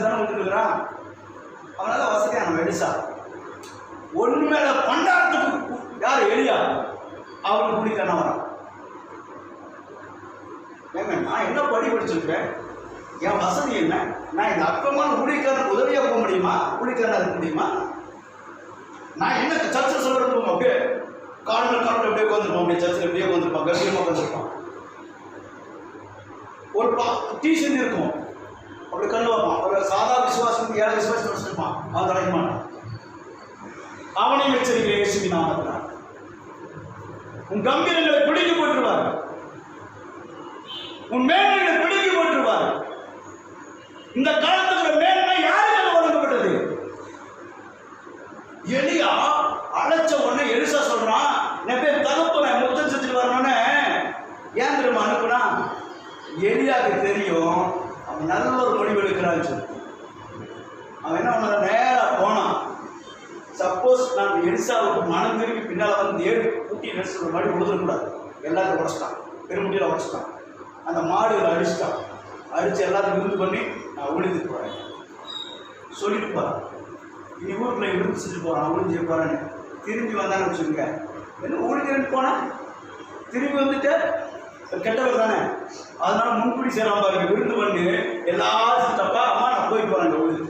சொந்த தானே கொடுத்துருக்குறான் அவனால வசதியான எலிசா ஒன்று பண்டாரத்துக்கு யார் எளியா அவனுக்கு குடிக்கான வரான் ஏங்க நான் என்ன படி படிச்சிருக்கேன் என் வசதி என்ன? நான் இந்த அற்பமான ஊழியக்காரனுக்கு உதவியாக போக முடியுமா? ஊழியக்காரனா இருக்க முடியுமா? நான் என்ன சர்ச்சில் சொல்லிருப்போம் அப்படியே காலில் காலில் அப்படியே உட்காந்துருப்போம் அப்படியே சர்ச்சில் அப்படியே உட்காந்துருப்பான் கம்பீரமாக உட்காந்துருப்பான் ஒரு பா டீ இருக்கும். அப்படி கண்டு வைப்பான் ஒரு சாதா விசுவாசம் ஏழை விசுவாசம் வச்சுருப்பான். அவன் கிடைக்க மாட்டான் அவனையும் எச்சரிக்கை இயேசுவி நாமத்தில் உன் கம்பீரங்களை பிடிக்க போட்டுருவார் உன் மேல் பிடிக்க போட்டுருவார் இந்த காலத்துல மேன்மை யாருக்கு வழங்கப்பட்டது எலியா அழைச்ச உடனே எலிசா சொல்றான் என் பேர் தகப்பன முத்தம் செஞ்சுட்டு வரணும்னு ஏன் தெரியுமா அனுப்புனா எலியாவுக்கு தெரியும் அவன் நல்ல ஒரு முடிவு எடுக்கிறான்னு சொல்லி அவன் என்ன பண்ண நேரா போனான் சப்போஸ் நான் எலிசாவுக்கு மனம் திரும்பி பின்னால் வந்து ஏழு கூட்டி நடிச்சு மாதிரி உழுதுடக்கூடாது எல்லாத்தையும் உடச்சிட்டான். பெருமுட்டியில் உடச்சிட்டான். அந்த மாடுகளை அடிச்சிட்டான். அடித்து எல்லாத்தையும் விருந்து பண்ணி நான் ஒளிந்துட்டு போகிறேன் சொல்லிட்டு போகிறான் இனி ஊருக்குள்ள விருந்து செஞ்சு போகிறான் ஒழிஞ்சு போகிறான்னு திரும்பி வந்தான்னு வச்சுக்கோங்க. என்ன ஒளிஞ்சிருந்து போனேன் திரும்பி வந்துட்டு கெட்டவர் தானே? அதனால முன்கூடி சேராம பாருங்க விருந்து பண்ணி. எல்லாத்தையும் தப்பா. அம்மா நான் போய் போகிறேன் ஒளிஞ்சு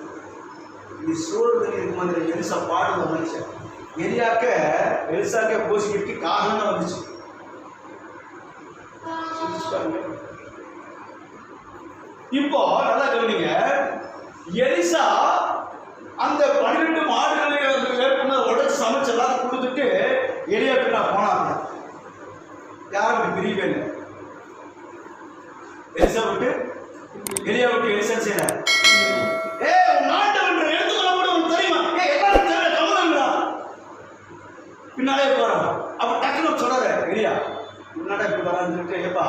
நீ சூழ்நிலை இது மாதிரி எரிசா பாடுற மனுஷன் எரியாக்க எலிசாக்க பூசிக்கிட்டு காகம் தான் வந்துச்சு இப்போ நல்லா கவனிங்க. எலிசா அந்த பன்னிரெண்டு மாடுகளை ஏற்பட உடச்சு சமைச்சு எல்லாரும் கொடுத்துட்டு எலியாக்கு நான் போனாங்க. யாரும் அப்படி பிரியவே இல்லை எலிசா விட்டு? எலியா விட்டு எலிசா செய்யறாரு ஏ உன் ஆண்டவன் எடுத்துக்கொள்ள கூட உனக்கு தெரியுமா ஏ எல்லாரும் தெரியல கவனங்களா பின்னாலே போறான் அப்ப டக்குனு சொல்றாரு எலியா முன்னாடி இப்படி வரான்னு சொல்லிட்டு ஏப்பா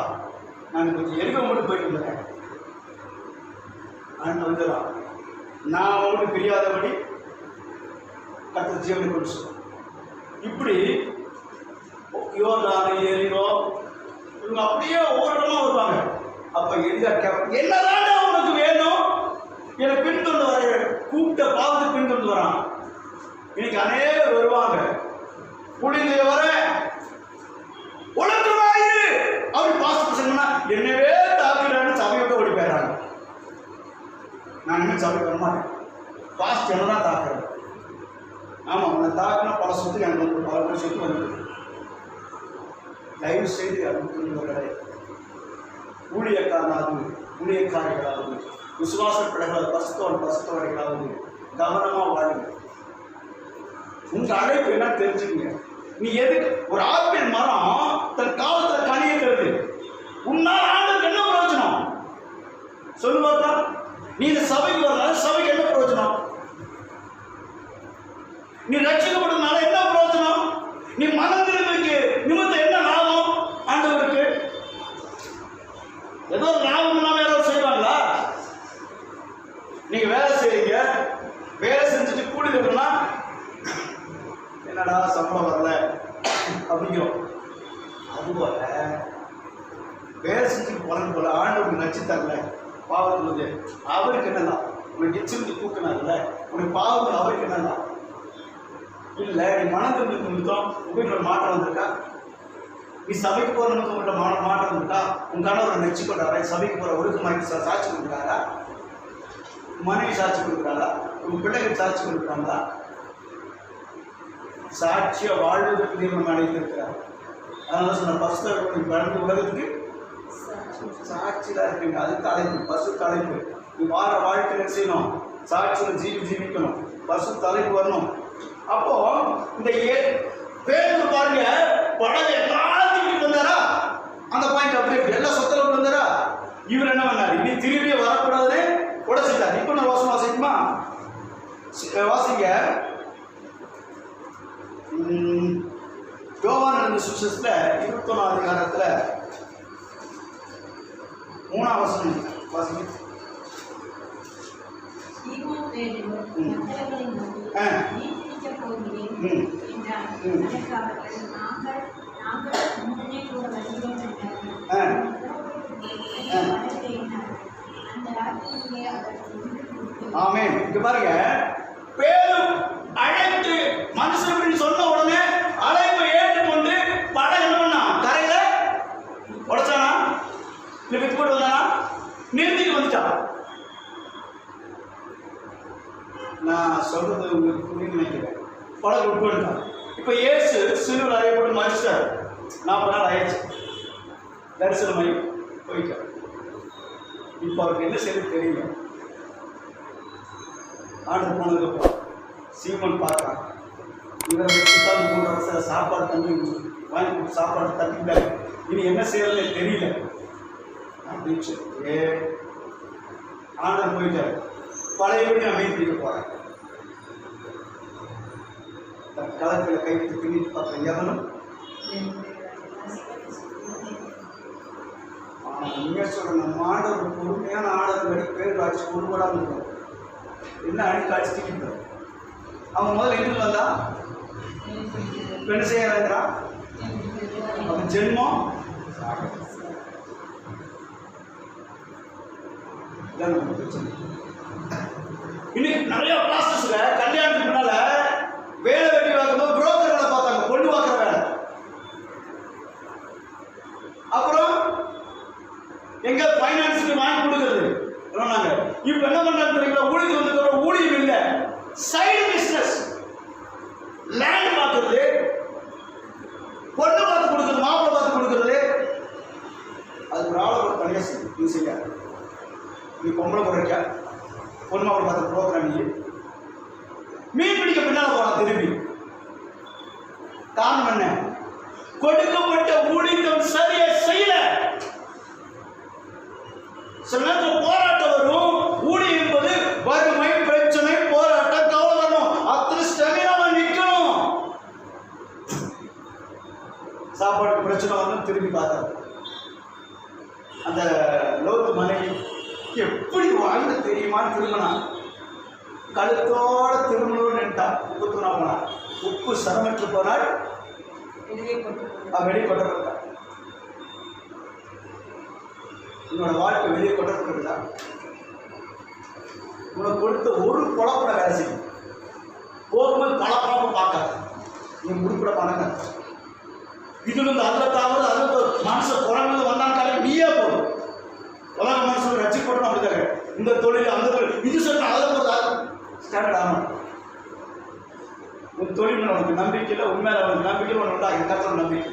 நான் கொஞ்சம் எரிக்க மட்டும் போயிட்டு வந்துடுறேன் வந்துடலாம் நான் அவனுக்கு பிரியாதபடி கத்த ஜீவனை கொண்டு இப்படி இப்படி யோர்தான ஏரியோ இவங்க அப்படியே ஒவ்வொரு இடமா வருவாங்க. அப்ப எந்த என்னதான் என்னதாண்டா உனக்கு வேணும்? என்னை பின்தொடர்ந்து வர கூப்பிட்ட பார்த்து பின்தொடர்ந்து வரான். இன்னைக்கு அநேகர் வருவாங்க. குடிந்து வர ஒழுக்கமாயிரு அப்படி பாஸ்ட் சொன்னா என்னவே தாக்குறான்னு சபையோட ஓடி போயிடுறாங்க. நான் இன்னும் சபைக்கு வர மாட்டேன். பாஸ்ட் என்ன தான் தாக்குறேன் ஆமாம் உன்னை தாக்குனா பல சொத்து எனக்கு வந்து பல பேர் சொத்து வந்து. தயவு செய்து அனுப்புகிறவர்களே ஊழியக்காரனாகவும் ஊழியக்காரர்களாவது விசுவாச பிள்ளைகள் பசுத்தவன் பசுத்தவர்களாகவும் கவனமாக வாழுங்க உங்கள் அழைப்பு என்ன தெரிஞ்சுக்கங்க. நீ எதுக்கு ஒரு ஆப்பிள் மரம் தன் கால உன்னால் ஆண்டுக்கு என்ன பிரயோஜனம்? சொல்லு பார்த்தா நீ இந்த சபைக்கு வரனால சபைக்கு என்ன பிரயோஜனம்? நீ ரட்சிக்கப்படுறதுனால என்ன பிரயோஜனம்? நீ மனம் திரும்பிக்கு நிமித்தம் என்ன லாபம் ஆண்டவருக்கு ஏதோ ஒரு லாபம் இல்லாம யாராவது செய்வாங்களா நீங்க வேலை செய்றீங்க வேலை செஞ்சுட்டு கூலி தரணும்னா என்னடா சம்பளம் வரல அப்படிங்கிறோம் அதுபோல வேலை செஞ்சுட்டு போறது போல ஆண்டவருக்கு நச்சு தரல பாவத்துக்கு அவருக்கு என்னதான் உனக்கு எச்சிருந்து தூக்கினார்ல உனக்கு பாவம் அவருக்கு என்னதான் இல்லை நீ மனம் திரும்பி நிமித்தம் உங்ககிட்ட மாற்றம் வந்திருக்கா? நீ சபைக்கு போகிற நிமித்தம் உங்கள்கிட்ட மான மாற்றம் வந்திருக்கா? உன் கணவரை நெச்சு கொண்டாரா சபைக்கு போகிற ஒழுக்கமாக்கி சார் சாட்சி கொடுக்குறாரா? மனைவி சாட்சி கொடுக்குறாரா உன் பிள்ளைகள் சாட்சி கொடுக்குறாங்களா? சாட்சியை வாழ்வதற்கு தீர்மானம் அடைந்திருக்கிறார் அதனால சொன்ன பஸ்தர்கள் பிறந்த உலகத்துக்கு சாட்சி தான் இருக்கீங்க அது தலைப்பு பசு தலைப்பு. நீ வார வாழ்க்கையில செய்யணும்? சாட்சியில் ஜீவி ஜீவிக்கணும். பசு தலைப்பு வரணும். அப்போ இந்த ஏ- பேருந்து பாருங்க படம் எல்லாத்தையும் வந்தாரா? அந்த பாயிண்ட் அப்படியே இருக்கு. எல்லா சொத்துல வந்தாரா? இவர் என்ன பண்ணார்? இனி திரும்பியே வரக்கூடாதுன்னு உடச்சிட்டார். இப்போ நான் வாசம் வாசிக்குமா? சி- வாசிங்க. உம், யோவான் சுசஸ்ல இருபத்தொன்னாம் அதிகாரத்தில் மூணாம் வசனம் வாசிங்க ஆ. இங்க பாருங்க பேரும் அழைத்து மனுஷன் சொன்ன உடனே அழைப்பு ஏன் படம் என்ன பண்ணா கரையில உடைச்சானா இல்ல வித்து போட்டு வந்தானா நிறுத்திட்டு வந்துட்டான் நான் சொல்றது உங்களுக்கு புரியும் பழக படம் இப்போ இப்ப இயேசு சிலுவில் அறையப்பட்டு மறிச்சிட்டார் நாற்பது நாள் ஆயிடுச்சு. தரிசனமாயி போயிட்டார். இப்போ அவருக்கு என்ன செய்ய தெரியல. ஆர்டர் போனதுக்கப்புறம் சீமன் பார்க்குறான். இவரை வச்சுதான் மூன்று வருஷம் சாப்பாடு தண்ணி வாங்கி கொடுத்து சாப்பாடு தட்டிட்டாங்க இனி என்ன செய்யறது தெரியல. அப்படின்னு சொல்லி ஆண்டர் போயிட்டார். பழையபடி நான் மீன் போகிறேன் கலர்களை கைவிட்டு பின்னிட்டு பார்க்குற எவனும் ஆனால் உண்மையாக சொல்கிறேன் நம்ம ஆண்டவர் பொறுமையான ஆண்டவர் படி பேர் காட்சி உருவடாமல் இருக்கும் என்ன அடிக்க காட்சி அவன் முதல்ல என்ன வந்தா? பெண் செய்யறான் அவன் ஜென்மம்? இன்னைக்கு நிறைய ப்ராசஸ்ல கல்யாணத்துக்கு முன்னால வேலை வெட்டி பார்க்கும்போது புரோக்கர் வேலை பார்த்தாங்க பொண்ணு பார்க்குற வேலை அப்புறம் எங்க ஃபைனான்ஸுக்கு வாங்கி கொடுக்குறது? சொன்னாங்க. இப்போ என்ன பண்றாங்க தெரியுங்களா ஊழிக்கு வந்து ஊழியம் இல்லை. சைடு பிஸ்னஸ் லேண்ட் பார்க்கறது. பொண்ணு பார்த்து கொடுக்குறது மாப்பிள்ளை பார்த்து கொடுக்குறது. அது ஒரு ஆளை ஒரு தனியாக செய்யும். நீ செய்ய நீ பொம்பளை குறைக்க பொண்ணு மாப்பிள்ளை பார்த்து ப்ரோக்ராம் நீ? மீன் பிடிக்க பின்னால் போகலாம் திரும்பி. காரணம் என்ன? கொடுக்கப்பட்ட ஊழியம் சரியா செய்யல. சில நேரத்தில் போராட்டம் வரும். ஊழியம் என்பது வறுமை பிரச்சனை போராட்டம் கவலை வரணும் அத்தனை ஸ்டெமினாவா நிற்கணும் சாப்பாடு பிரச்சனை வந்து திரும்பி பார்த்தாரு. அந்த லோத்து மனைவி எப்படி வாழ்ந்து தெரியுமான்னு திரும்பினா கழுத்தோட திரும்பணும்னு நின்ட்டா உப்பு தூணா உப்பு சரமற்று போனால் வெளியே கொண்டு உன்னோட வாழ்க்கை வெளியே கொட்டப்பட்டிருக்கா உனக்கு கொடுத்த ஒரு குழப்பட வேலை செய்யும் போகும்போது பல குழப்பம் பார்க்காது. நீ உருப்பட பண்ணுங்க இதுல இருந்து அதில் தாவது அதில் மனசு குழந்தை வந்தாங்க நீயே போதும் உலக மனசு ரசிக்கப்படணும் அப்படிதாங்க இந்த தொழில் அந்த தொழில் இது சொன்னால் அதில் போதும் ஸ்டாண்டர்ட் ஆகணும். உன் தொழில் உனக்கு நம்பிக்கை இல்லை உண்மையில உனக்கு நம்பிக்கை உனக்கு உண்டாகும் கத்திர நம்பிக்கை.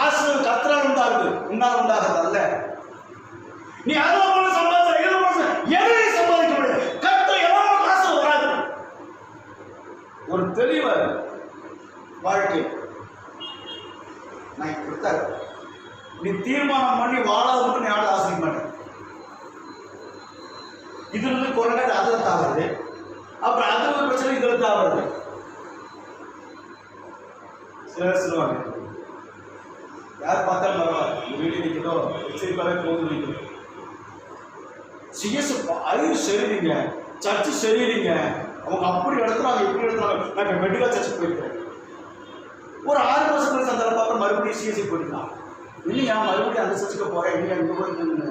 ஆசை கத்திரால் உண்டாகுது. உண்டாக உண்டாகிறது அல்ல. நீ அதை போல சம்பாதிச்ச இதை போல எதையும் சம்பாதிக்க முடியாது. கத்த எவ்வளோ காசு வராது. ஒரு தெளிவு வாழ்க்கை. நான் கொடுத்தாரு நீ தீர்மானம் பண்ணி வாழாதுன்னு நீ யாரும் ஆசைக்க மாட்டேன் இதுல இருந்து குறைஞ்சது அதில் தாவறது அப்புறம் அது ஒரு பிரச்சனை இதில் தாவறது சிலர் சொல்லுவாங்க யார் பார்த்தாலும் பரவாயில்ல. வீடு நிற்கிறோம் எச்சரிப்பாவே போகுது நிற்கிறோம் சிஎஸ் அறிவு சரியில்லைங்க சர்ச்சு சரியில்லைங்க அவங்க அப்படி நடத்துறாங்க இப்படி நடத்துறாங்க. நான் இப்போ மெடிக்கல் சர்ச்சுக்கு போயிருக்கேன். ஒரு ஆறு மாதம் கழிச்சு அந்த பார்க்க மறுபடியும் சிஎஸ்சி போயிருக்கான் இல்லையா மறுபடியும் அந்த சர்ச்சுக்கு போகிறேன் இல்லையா இங்கே போயிருக்கேன்னு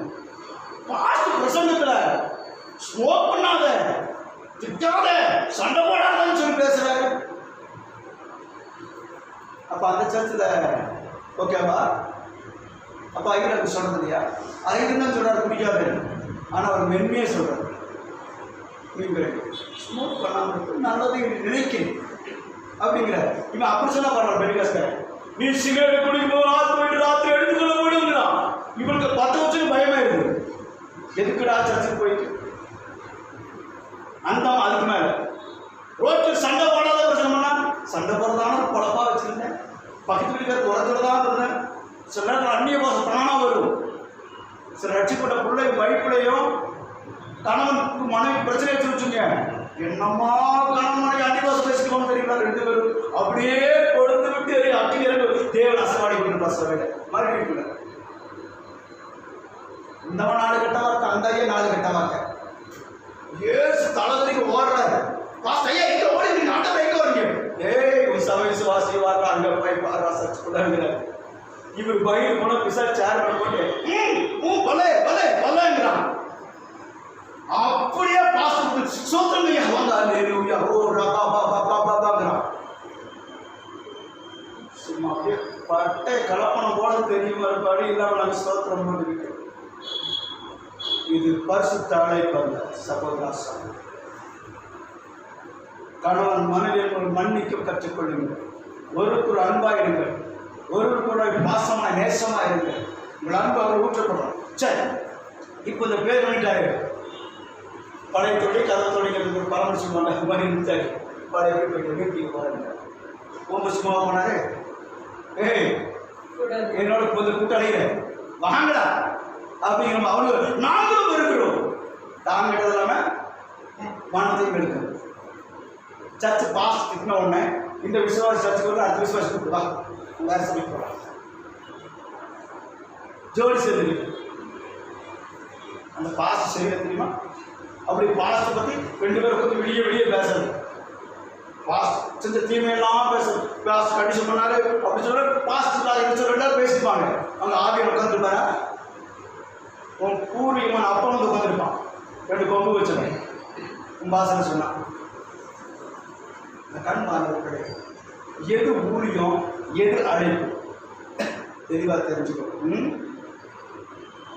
பாஸ்ட் பிரசங்கத்தில் ஸ்மோக் பண்ணாத திட்டாத சண்டை போடாதன்னு சொல்லி பேசுகிறாரு அப்போ அந்த சர்ச்சில் ஓகேவா அப்போ. ஐயர் எனக்கு சொன்னது இல்லையா? ஐயர் தான் பிடிக்காது ஆனால் அவர் மென்மையே சொல்கிறார் நீங்கள் ஸ்மோக் பண்ணாமல் இருக்கும் நல்லது நினைக்கிறேன் அப்படிங்கிறார். இவன் அப்படி சொன்னா பரவாயில்ல பெரிகாஸ்கர் நீ சிகரெட் குடிக்கும் ராத்திரி போயிட்டு ராத்திரி எடுத்துக்கொள்ள முடியுங்கிறான் இவனுக்கு பத்து வருஷம் பயமே இருக்கு எதுக்குடா சர்ச்சுக்கு போயிட்டு? அந்த அதுக்கு மேலே. ரோட்டில் சண்டை போடாத பிரச்சனை பண்ணா சண்டை போடுறதான ஒரு வச்சுருந்தேன் வச்சிருந்தேன். பக்கத்து வீட்டுக்காரர் உரத்தோட தான் இருந்தேன் சில நேரத்தில் அந்நிய பாசம் தானா வரும் சில ரட்சிப்பட்ட பிள்ளை வைப்பிலையும் கணவன் மனைவி பிரச்சனை வச்சு வச்சுங்க. என்னம்மா கணவன் மனைவி அன்னிவாசம் பேசிக்கணும் தெரியுங்களா? ரெண்டு பேரும். அப்படியே கொடுத்து விட்டு எறிய அக்கினி இறங்கு தேவன் அசவாடி கொண்டு பசங்க மறுபடியும் இந்தவன் நாலு கட்ட வார்த்தை அந்த ஐயா நாலு கட்ட வார்த்தை. ஏசு தலைவலிக்கு ஓடுறாரு. வாசையா ஐயா இங்க ஓடி நீங்க நாட்டை வைக்க வரீங்க ஏய் உன் சபை விசுவாசி வார்த்தை அங்க போய் பாரு சர்ச் பண்ணுங்கிறார் இவர் பையன் போன பிசா சேர் பண்ண போட்டு பலே பலே பலேங்கிறான் அப்படியே பாஸ்டர் சோத்திரம் ஐயா வந்தா அல்லேலூயா ஓ ரபா பா பா பா பா பாங்கிறான். சும்மா அப்படியே பட்டை கலப்பணம் போல தெரியும் மறுபடி இல்லாம நாங்கள் சோத்திரம் பண்ணிருக்கோம் இது பரிசுத்த அழைப்பல்ல சகோதரா சகோதரி. கணவன் மனைவியை மன்னிக்க கற்றுக்கொள்ளுங்கள். ஒரு அன்பாயிருங்கள். ஒருவருக்கு பாசமா நேசமா இருங்கள் உங்கள் அன்பு அவர் ஊற்றப்படும் சரி இப்போ இந்த பேர் பண்ணிட்டாரு. பழைய தொழில் கதை தொழில் பரமசிவமான மாதிரி இருந்தாரு பழைய போயிட்டு வீட்டுக்கு போறாங்க ஓம்ப சும்மா போனாரு? ஏய் என்னோட கொஞ்சம் கூட்டாளிங்க வாங்கடா அப்படிங்கிற அவனு நாங்களும் இருக்கிறோம் தாங்கிட்டது இல்லாம மனத்தையும் எடுக்கணும் சர்ச்சு பாஸ் திட்டின உடனே இந்த விசுவாசி சர்ச்சுக்கு வந்து அடுத்த விசுவாசி கூப்பிட்டு எல்லாரும் சமைப்போம் ஜோடி சேர்ந்து அந்த பாஸ் செய்ய தெரியுமா? அப்படி பாஸ்ட்டை பற்றி ரெண்டு பேரும் கொஞ்சம் வெளியே வெளியே பேசுறது. பாஸ்ட் செஞ்ச தீமையெல்லாம் பேசுறது. பாஸ்ட் கண்டிஷன் பண்ணாரு அப்படி சொல்ல பாஸ்ட் இல்லாத ரெண்டாவது பேசிப்பாங்க. அவங்க ஆவியம் உட்காந்துருப்பாங்க உன் பூர்வீகமான அப்பா வந்து உட்காந்துருப்பான் ரெண்டு கொம்பு வச்சவன் உன் பாசனை சொன்னான்? இந்த கண் மாணவர்களே எது ஊழியம் எது அழைப்பு. தெளிவாக தெரிஞ்சுக்கோ ம்?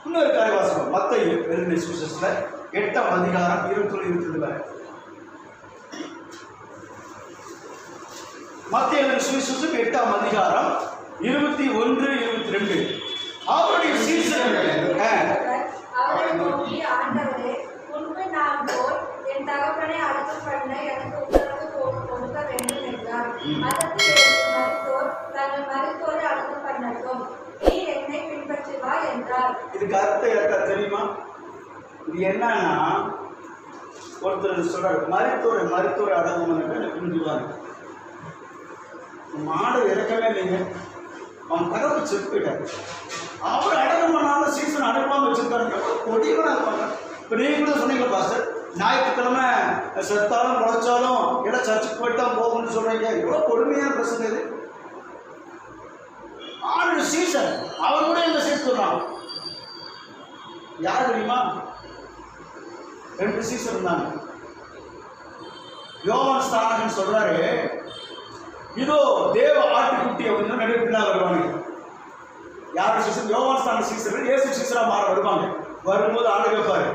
இன்னொரு காரியவாசகம் மத்த எழுதின சுவிசேஷத்தில் எட்டாம் அதிகாரம் இருபத்தொன்று இருபத்தி ரெண்டு வரை. மத்திய சுவிசேஷம் எட்டாம் அதிகாரம் இருபத்தி ஒன்று இருபத்தி ரெண்டு. அவருடைய சீசர்கள். என் தகப்பனை அடக்கம் பண்ண எனக்கு உத்தரவு கொடுக்க வேண்டும் என்றார். அதற்கு தங்கள் மருத்துவரை அடக்கம் பண்ணட்டும். நீ என்னை பின்பற்றி வா என்றார். இதுக்கு அர்த்தம் யாருக்கா தெரியுமா? இது என்னன்னா ஒருத்தர் சொல்றாரு மருத்துவரை மருத்துவரை அடங்கும் எனக்கு பின்பற்றுவாங்க மாடு இறக்கவே இல்லைங்க. அவன் கடவுள் செத்து அவர் அடக்கம் பண்ணாமல் சீசன் அனுப்பாமல் வச்சிருக்காரு எவ்வளோ கொடியவனா பண்ணுறேன் இப்போ நீங்க கூட சொன்னீங்க பாஸ்டர். ஞாயிற்றுக்கிழமை செத்தாலும் முளைச்சாலும் இடம் சர்ச்சுக்கு போயிட்டு தான் போகணும்னு சொல்றீங்க. எவ்வளோ கொடுமையான பிரச்சனை இது. ஒரு சீசன் அவர் கூட இந்த சீசன் யார் தெரியுமா? ரெண்டு சீசன் இருந்தாங்க. யோகன் ஸ்தானகன் சொல்றாரு. இதோ தேவ ஆட்டுக்குட்டியை வந்து நடுப்பினா வருவாங்க யார் சீசன் யோகன் ஸ்தான சீசன் ஏசு சீசரா மாற வருவாங்க. வரும்போது ஆண்டு கேட்பாரு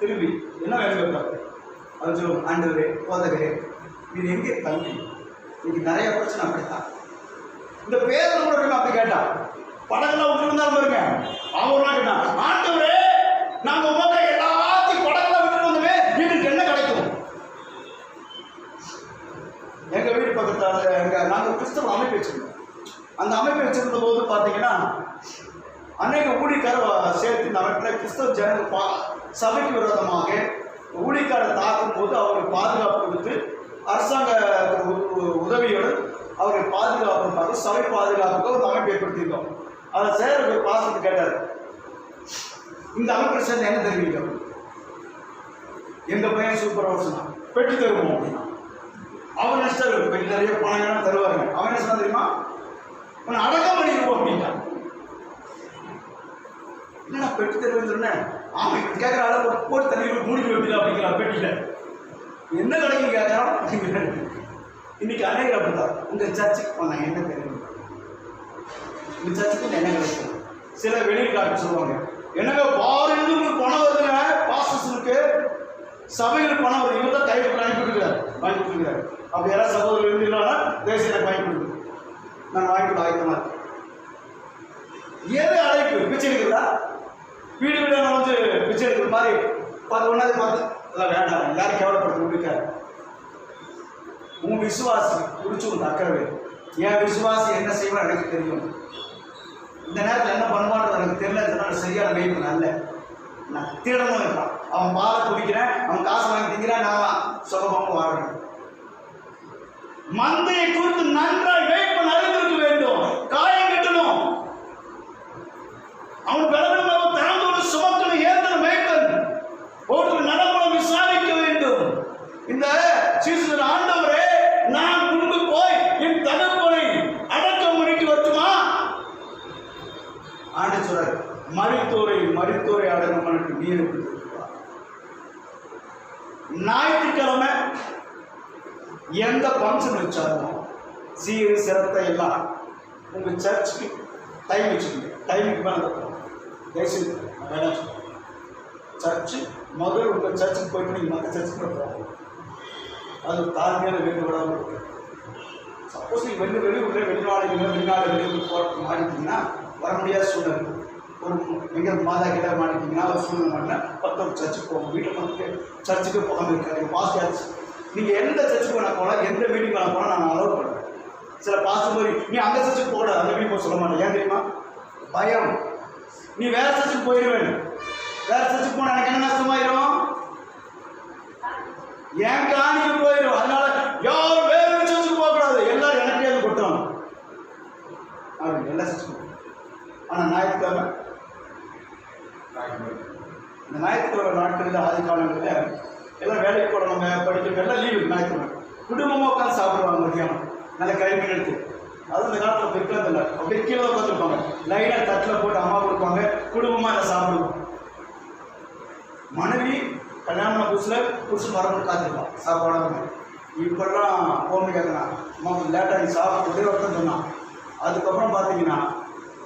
திரும்பி என்ன வேணும் கேட்பாரு அது சொல்லுவோம் ஆண்டவரே போதகரே இது எங்கே தம்பி இன்னைக்கு நிறைய பிரச்சனை அப்படித்தான். இந்த பேரில் கூட அப்படி கேட்டான். படகுல விட்டுருந்தா பாருங்க. அவன் கேட்டான் ஆண்டவரே நாங்க உங்க எல்லாத்தையும் படகுல விட்டுட்டு வந்தோமே வீட்டுக்கு என்ன கிடைக்கும்? எங்க வீடு பக்கத்தால எங்க நாங்க கிறிஸ்தவ அமைப்பு வச்சிருந்தோம். அந்த அமைப்பு வச்சிருந்த போது பாத்தீங்கன்னா அநேக ஊழிக்கார சேர்த்து இந்த அமைப்பில் கிறிஸ்தவ ஜனங்கள் பா சபைக்கு விரோதமாக ஊழிக்காரை தாக்கும் போது அவருக்கு பாதுகாப்பு கொடுத்து அரசாங்க உதவியோடு அவர்கள் பாதுகாப்புக்காக சபை பாதுகாப்புக்கு ஒரு அமைப்பு ஏற்படுத்தியிருக்கோம். அதை சேர ஒரு பாசத்தை கேட்டார். இந்த அமைப்பு சேர்ந்து என்ன தெரிவிக்கும் எங்க பையன் சூப்பராக சொன்னான் பெற்று தருவோம் அப்படின்னா. அவன் நினைச்சாரு பெட்டி நிறைய பணம் தருவாங்க அவன் என்ன சொன்னா தெரியுமா? உன்னை அடக்கம் பண்ணிடுவோம் அப்படின்னா என்னடா பெற்று தருவேன்னு சொன்னேன் ஆமா இப்படி கேட்குற அளவு போட்டு தண்ணி மூடி வைப்பீங்க அப்படிங்கிற பெட்டியில. என்ன கிடைக்கும் கேட்கறான் இன்னைக்கு அநேகர் அப்படிதான் உங்க சர்ச்சுக்கு போனாங்க என்ன தெரியும் இந்த சர்ச்சுக்கு என்ன கிடைக்கும் சில வெளிநாட்டு சொல்லுவாங்க என்னங்க பாருங்க பணம் வருதுங்க பாஸ்டர்ஸுக்கு சபையில் பணம் வருது. இவர் தான் கையில் அனுப்பி கொடுக்குறாரு வாங்கி கொடுக்குறாரு. அப்படி யாராவது சகோதரர் இருந்தீங்கன்னா தேசிய வாங்கி கொடுக்குது நான் வாங்கி கொடுக்க ஆயத்தமா இருக்கேன். எது அழைப்பு? பிச்சை எடுக்கிறதா? வீடு வீடு வந்து பிச்சை எடுக்கிற மாதிரி பார்த்து ஒன்றாவது பார்த்து அதெல்லாம் வேண்டாம் யாரும் கேவலப்படுத்த முடியாது உன் விசுவாசி குறித்து உன் தக்கவே வேணும். என் விசுவாசி என்ன செய்வான் எனக்கு தெரியும். இந்த நேரத்தில் என்ன பண்ணுவான்னு எனக்கு தெரியல. சரியான வெயிட் நல்ல. நான் திருடனும் இருக்கான். அவன் பாலை குடிக்கிறேன் அவன் காசு வாங்கி திங்கிறான் நான் சுகமாக வாழ்றேன் மந்தையை குறித்து நன்றாய் வெயிட் பண்ண வேண்டும். காயம் கட்டணும். அவன் பலவிடம் அவன் ஒரு சுமக்கணும் ஏந்தன மேய்ப்பன். ஒருத்தர் நடப்படம் விசாரிக்க வேண்டும். இந்த எந்த ஃபங்க்ஷன் வச்சாலும் சீர் சிறத்தை எல்லாம் உங்கள் சர்ச்சுக்கு டைம் வச்சுக்கோங்க டைமுக்கு மேலே தயவுசெய்து வேணாம் சர்ச்சு முதல்ல உங்கள் சர்ச்சுக்கு போயிட்டு நீங்கள் மற்ற சர்ச்சுக்கு போகிறாங்க அது தாழ்மையான வேண்டுகோளாக இருக்கு. சப்போஸ் நீங்கள் வெளியே வெளியூர்ல வெளிநாடுகளில் வெளிநாடு வெளியூர் போகிறதுக்கு மாட்டிட்டீங்கன்னா வர முடியாத சூழ்நிலை. ஒரு எங்கே மாதா கிட்ட மாட்டிட்டீங்கன்னா ஒரு சூழ்நிலை மாட்டினா பக்கம் சர்ச்சுக்கு போகும் வீட்டில் வந்து சர்ச்சுக்கு போகாமல் இருக்காது பாஸ்ட் ஆச்சு. நீங்கள் எந்த சர்ச்சுக்கு வேணா போகலாம் எந்த மீட்டிங் வேணா போனால் நான் அலோவ் பண்ணுறேன் சில பாஸ்ட் மாதிரி நீ அந்த சர்ச்சுக்கு போகக்கூடாது அந்த மீட்டிங் போக சொல்ல மாட்டேன். ஏன் தெரியுமா? பயம். நீ வேற சர்ச்சுக்கு போயிடுவேன் வேற சர்ச்சுக்கு போனால் எனக்கு என்ன நஷ்டமாயிரும்? என் காணிக்கு போயிடும் அதனால யாரும் வேற சர்ச்சுக்கு போகக்கூடாது. எல்லாரும் எனக்கே அது கொட்டணும் அப்படி எல்லா சர்ச்சுக்கும் ஆனால் ஞாயிற்றுக்கிழமை. இந்த ஞாயிற்றுக்கிழமை நாட்களில் ஆதி காலங்களில் எல்லாம் வேலைக்கு போகிறவங்க படிக்கிறவங்க எல்லாம் லீவு ஞாயிற்றுக்கிழமை குடும்பமாக உட்காந்து சாப்பிடுவாங்க மத்தியானம். நல்ல கைமீன் எடுத்து. அது இந்த காலத்தில் விற்கிறது இல்லை. அப்படியே கீழே உட்காந்துருப்பாங்க லைனாக தட்டில் போட்டு அம்மா கொடுப்பாங்க. குடும்பமாக அதை சாப்பிடுவோம். மனைவி கல்யாண புதுசில் புதுசு மரம் காத்திருப்பான். சாப்பாடு இப்பெல்லாம் போக கேட்குறான் அம்மா லேட்டாக நீ சாப்பிட்டு ஒரே ஒருத்தன் சொன்னான். அதுக்கப்புறம் பார்த்தீங்கன்னா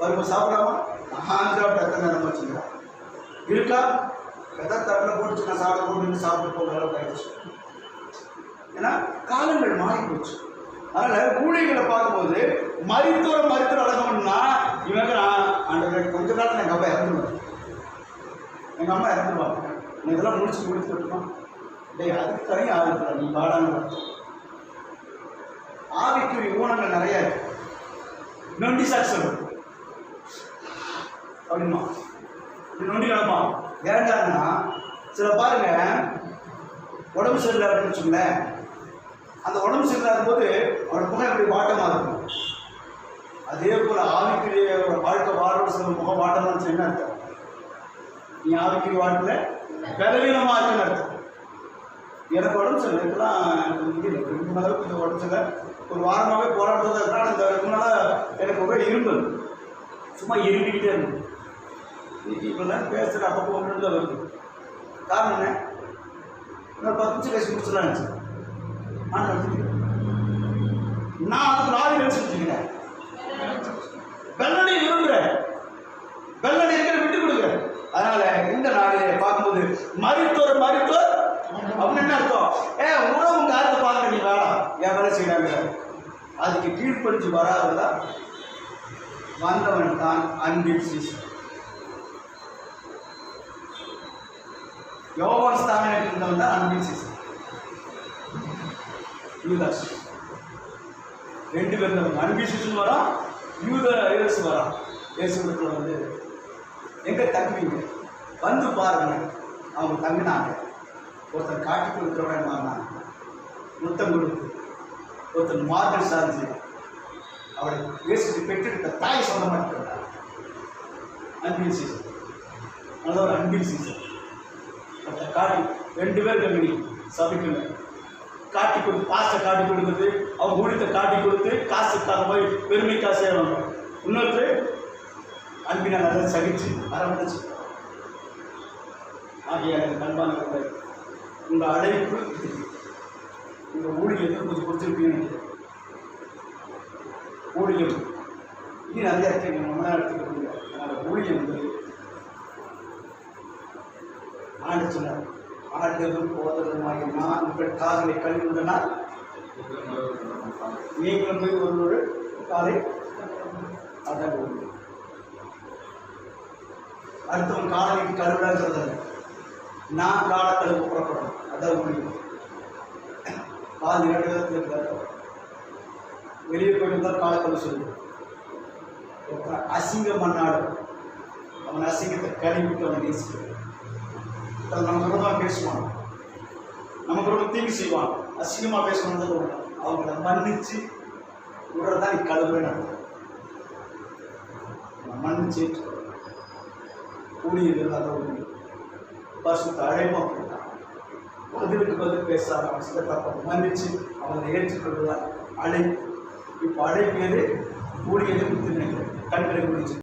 வரும்போது சாப்பிடாம நான் சாப்பிட்டு எத்தனை நேரம் வச்சுக்கிறான். இருக்கா? எதாவது தட்டில் போட்டு நான் சாப்பிட போட்டு சாப்பிட்டு போகிற அளவுக்கு ஆயிடுச்சு. ஏன்னா காலங்கள் மாறி போச்சு அதனால் ஊழியர்களை பார்க்கும்போது மருத்துவ மருத்துவ அழகம்னா இவங்க நான் அந்த கொஞ்ச காலத்தில் எங்கள் அப்பா இறந்துருவாங்க. எங்கள் அம்மா இறந்துருவாங்க. நீ இதெல்லாம் முடிச்சு முடிச்சு விட்டுமா டேய் அதுக்கு தனியாக ஆரம்பிக்கல நீ பாடாங்க ஆவிக்குரிய ஊனங்கள் நிறைய இருக்கு. நொண்டி சாட்சி அப்படிமா. இது நொண்டி நடப்பான் ஏன்டான்னா சில பாருங்க உடம்பு சரியில்லை அப்படின்னு வச்சுங்களேன் அந்த உடம்பு சரியில்லாத போது அவனோட முகம் எப்படி வாட்டமாக இருக்கும்? அதே போல் ஆவிக்குரிய ஒரு வாழ்க்கை வாழ்ற சில முகம் வாட்டமாக இருந்துச்சு என்ன அர்த்தம்? நீ ஆவிக்குரிய வாழ்க்கையில் பலவீனமாக இருக்குன்னு அர்த்தம். எனக்கு உடம்பு சரியில்லை இதெல்லாம் எனக்கு முடியல ரெண்டு நாள் கொஞ்சம் உடம்பு சரியில்லை. ஒரு வாரமாகவே போராட்டத்தில் இருக்கிறான். இந்த முன்னால் எனக்கு ஒரே இரும்பு. சும்மா இரும்பிக்கிட்டே இருந்தது இன்னைக்கு பேசுகிற அப்பப்போ ஒன்று தான் வருது. காரணம் என்ன? இன்னொரு பத்து நிமிஷம் பேசி முடிச்சுலாம் இருந்துச்சு ஆனால் வச்சுக்கிறேன் நான் அதுக்கு லாரி வச்சுருக்கேன். வெள்ளடி விரும்புகிறேன் வெள்ளடி இருக்கிற விட்டு கொடுக்குறேன் அதனால இந்த நாளையை பார்க்கும்போது மருத்துவர் மருத்துவர் அப்படின்னு என்ன அர்த்தம்? ஏ உணவு உங்க ஆத்து பார்க்க நீ வேணாம் என் வேலை செய்யறாங்க அதுக்கு கீழ்ப்படிச்சு வராததா வந்தவன் தான் அன்பின் சீசன். யோவான் ஸ்தானம் இருந்தவன் தான் அன்பின் சீசன் யூதாஸ் ரெண்டு பேரும் தான் அன்பின் சீசன் வரான் யூத இயேசு வரான் இயேசுக்குள்ள வந்து எங்கே தங்குவீங்க? வந்து பாருங்க. அவங்க தங்கினாங்க. ஒருத்தர் காட்டி கொடுக்குறவன் மாறினாங்க முத்தம் கொடுத்து ஒருத்தர் மார்கல் சார்ஜி அவளை இயேசு பெற்றெடுத்த தாய் சொல்ல மாட்டேன் அன்பின் சீசன் நல்ல ஒரு அன்பின் சீசன் ஒருத்தர் காட்டி ரெண்டு பேர் கம்பெனி சபைக்குள்ள காட்டி கொடுத்து பாசை காட்டி கொடுக்குறது. அவங்க ஊழியத்தை காட்டி கொடுத்து காசுக்காக போய் பெருமை காசு செய்வாங்க இன்னொருத்தர் அன்பினால் அதை சகிச்சு அரவணைச்சு. ஆகிய எனக்கு அன்பானவர்களே உங்கள் அழைப்பு உங்கள் ஊழியத்தை கொஞ்சம் கொடுத்துருப்பீங்க ஊழியம் இன்னும் நிறைய இருக்கு நம்ம எடுத்துக்க முடியாது ஊழியம் வந்து ஆண்டு சொன்னார் ஆண்டதும் போததுமாகி நான் உங்கள் காதலை கழிவுடனால் நீங்களும் போய் ஒரு ஒரு காலை அதான் அடுத்தவன் காலைக்கு கழுவிடாங்கிறது நான் கால கழுவு புறப்படும். அதான் முடியும். கால் இரண்டு விதத்தில் வெளியே போயிருந்தால் தான் கால கழுவு சொல்லுவோம் அசிங்க மண்ணாடு அவன் அசிங்கத்தை கழுவிட்டு அவன் நேசிக்கிறான். நம்ம குடும்பமாக பேசுவான் நமக்கு ரொம்ப தீங்கு செய்வான் அசிங்கமாக பேசணும் அவங்கள மன்னிச்சு விடுறதா நீ கழுவுன்னு மன்னிச்சு ஊழியர்கள் அதை ஊழியர் பரிசுத்த அழைப்பாக கொடுத்தான் பதிலுக்கு பதில் பேசாத அவன் சில தப்பை மன்னிச்சு அவனை ஏற்றுக்கொள்வதால் அழைப்பு. இப்போ அழைப்பியது ஊழியர்கள் கண்களை முடிச்சு